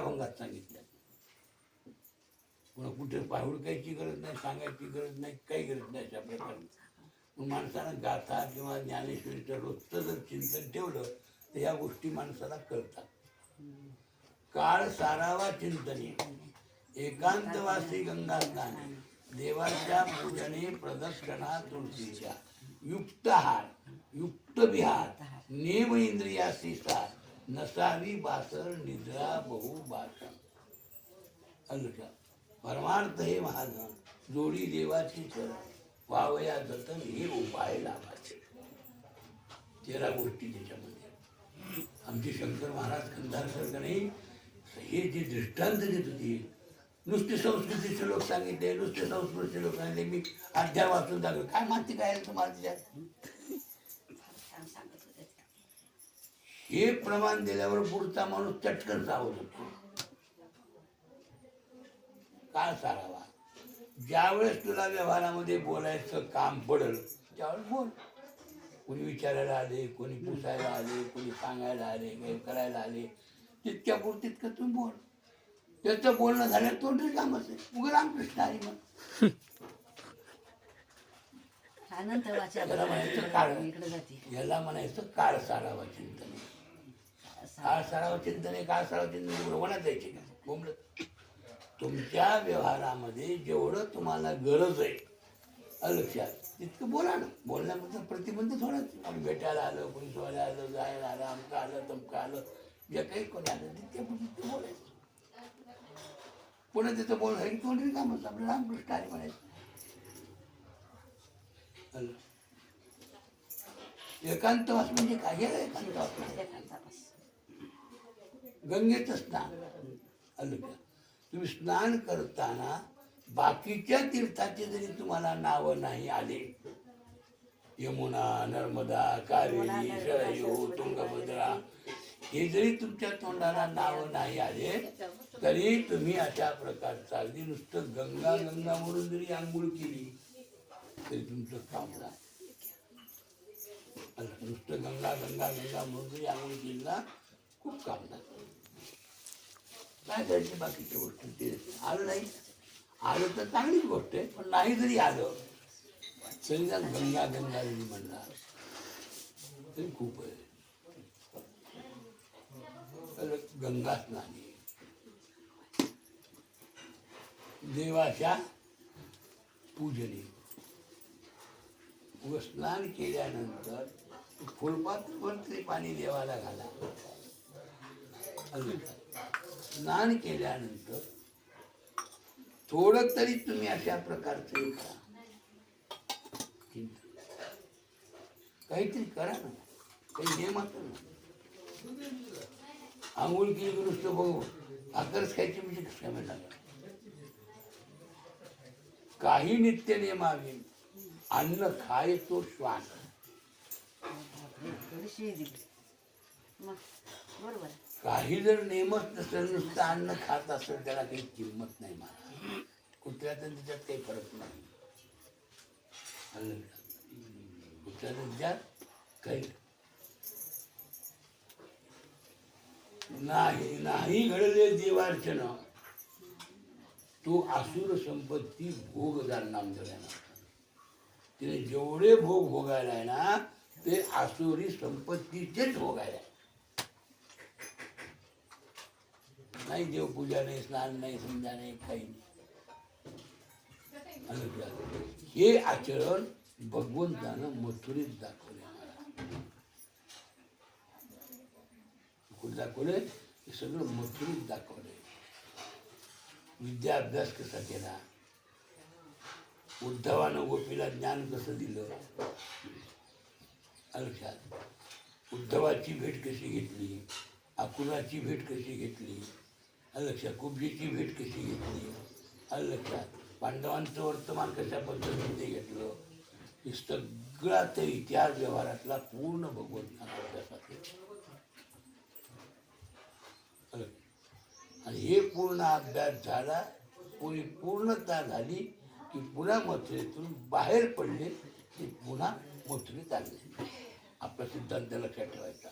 अभंगात सांगितल्या कोणा कुठे पाहुडकायची गरज नाही सांगायची गरज नाही काही गरज नाही अशा प्रकारे. माणसानं गाथा किंवा ज्ञानेश्वरीचं रोजचं जर चिंतन ठेवलं तर ह्या गोष्टी माणसाला कळतात. काळ सारावा चिंतने. एकांतवासी गंगा स्नाने. देवाच्या पूजने प्रदक्षिणा तुळशीच्या युक्त हार युक्त विहार नेम इंद्रियासी सार. नसावी बासर निद्रा बहु भाषण अनुसार परमार्थ हे महाजन जोडी देवाची कर वावया जतन हे उपाय लाभाचे. तेरा गोष्टी त्याच्यामध्ये. आमचे शंकर महाराज खंदारकर नाही. हे जे दृष्टांत देत होते नुसते संस्कृतीचे लोक सांगितले नुसते संस्कृतीचे लोक सांगितले मी अध्याय वाचून दाखवले काय माहिती काय तुम्हाला त्याच्यात छान सांगत होते त्या. हे प्रमाण दिल्यावर पुढचा माणूस चटकन सावध होतो. काळ सारावा? ज्यावेळेस तुला व्यवहारामध्ये बोलायचं काम पडल त्यावेळेस बोल. कोणी विचारायला आले कोणी पुसायला आले कोणी सांगायला आले काही करायला आले तितक्या पुरतीत का तुम्ही बोल. त्याचं बोलणं झालं तोंडी काम असेल. उगा रामकृष्ण आहे मग. अनंत वाचा. त्याला म्हणायचं काळ इकडे जाते. याला म्हणायचं काळ सारावा चिंतन. काळ सराव चिंतन आहे काळ सराव चिंतन भ्रमणात जायचे का बोंबलत. तुमच्या व्यवहारामध्ये जेवढं तुम्हाला गरज आहे अलक्षात तितकं बोला ना. बोलण्याबद्दल प्रतिबंध थोडाच. आम्ही भेटायला आलं कोणी सोहायला आलं जायला आलं आमचं आलं तमकं आलं जे काही कोणी आलं तितक्या तितकं बोलायचं. पुन्हा तिथं बोल हे कोणी काम असतं आपलं रामकृष्ण आहे म्हणायचं एकांतवास म्हणजे काय? याला एकांतवास म्हणजे गंगेचं स्नान. आलं का तुम्ही स्नान करताना बाकीच्या तीर्थाचे जरी तुम्हाला नावं नाही आले यमुना नर्मदा कावेरी शरयू तुंगभद्रा हे जरी तुमच्या तोंडाला नावं नाही आले तरी तुम्ही अशा प्रकारचा अगदी नुसतं गंगा गंगा म्हणून जरी आंघोळ केली तरी तुमचं काम नुसतं गंगा गंगा गंगा म्हणून जरी आंघोळ केली ना खूप काम झालं. काय करायची बाकीच्या गोष्टी ते. आलं नाही. आलं तर चांगलीच गोष्ट आहे पण नाही जरी आलं शरीरात गंगा गंगा जरी म्हणणार. तरी खूप आहे. तर गंगा देवाच्या पूजने. व स्नान केल्यानंतर फुलपात्र तरी पाणी देवाला घाला. अजून स्नान केल्यानंतर थोडं तरी तुम्ही अशा प्रकारचं काहीतरी करा ना काही नियमात ना आंघोळ केली की नुसतं बघू आकर्ष खायची म्हणजे कसं म्हणणार काही नित्य नियमावे अन्न खाय तो श्वास बरोबर काही जर नेमच नसेल नुसतं अन्न खात असेल त्याला काही किंमत नाही मला कुत्र्याचं आणि त्याच्यात काही फरक नाही. आलं कुत्र्याचं त्याच्यात काही नाही नाही घडले देवार्चन तो असुर संपत्ती भोगदार नाम दिला तिने जेवढे भोग भोगायला आहे ना ते आसुरी संपत्तीचेच भोगायला आहे. नाही देवपूजा नाही स्नान नाही समजा नाही काही नाही हे आचरण भगवंतानं मथुरीत दाखवले कुठे दाखवले हे सगळं मथुरीत दाखवले विद्या अभ्यास कसा केला उद्धवानं गोपीला ज्ञान कसं दिलं लक्षात उद्धवाची भेट कशी घेतली अकुलाची भेट कशी घेतली लक्षात कुबजीची भेट कशी घेतली? लक्षात. पांडवांचं वर्तमान कशा पद्धतीने घेतलं? हे सगळा त्या इतिहास व्यवहारातला पूर्ण भगवंताना आणि हे पूर्ण अभ्यास झाला पुरी पूर्णता झाली की पुन्हा मथुरेतून बाहेर पडले की पुन्हा मथुरेत आले. आपला सिद्धांत लक्षात ठेवायचा.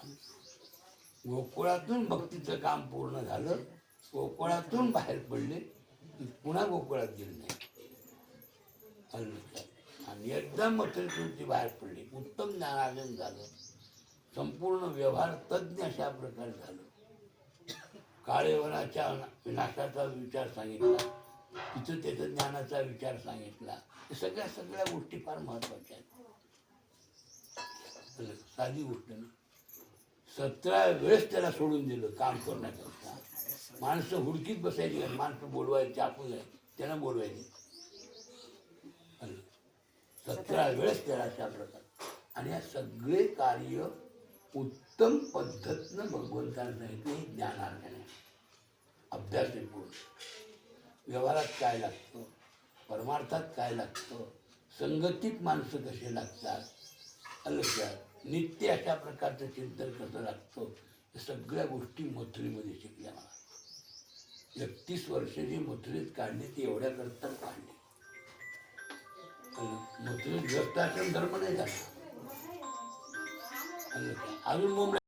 गोकुळातून भक्तीचं काम पूर्ण झालं गोकुळातून बाहेर पडले की पुन्हा गोकुळात गेले नाही. आणि एकदा मथुरेतून ती बाहेर पडली. उत्तम ज्ञानार्जन झालं. संपूर्ण व्यवहार तज्ज्ञ अशा प्रकारे झालं. काळेवनाच्या विनाशाचा विचार सांगितला. तिथं त्याचं ज्ञानाचा विचार सांगितला. सगळ्या सगळ्या गोष्टी फार महत्त्वाच्या आहेत. साधी गोष्ट ना. सतरा वेळेस त्याला सोडून दिलं काम करण्याकरता माणसं हुडकीत बसायची नाही. माणसं बोलवायची आपण त्यांना बोलवायचे. सतरा वेळेस त्याला अशा प्रकार. आणि या सगळे कार्य उत्तम पद्धतीनं भगवंतानं सांगितलं हे ज्ञानार्जन आहे. अभ्यास पूर्ण. व्यवहारात काय लागतं? परमार्थात काय लागतं? संगतीत माणसं कसे लागतात? आलं नित्य अशा प्रकारचं चिंतन कसं लागतं? या सगळ्या गोष्टी मथुरीमध्ये शिकल्या मला. एकतीस वर्ष जी मुद्रित काढली ती एवढ्या करता काढली. मुद्रित मथुरीत ग्रस्ताश्रम धर्म नाही झाला. अजून मुंबई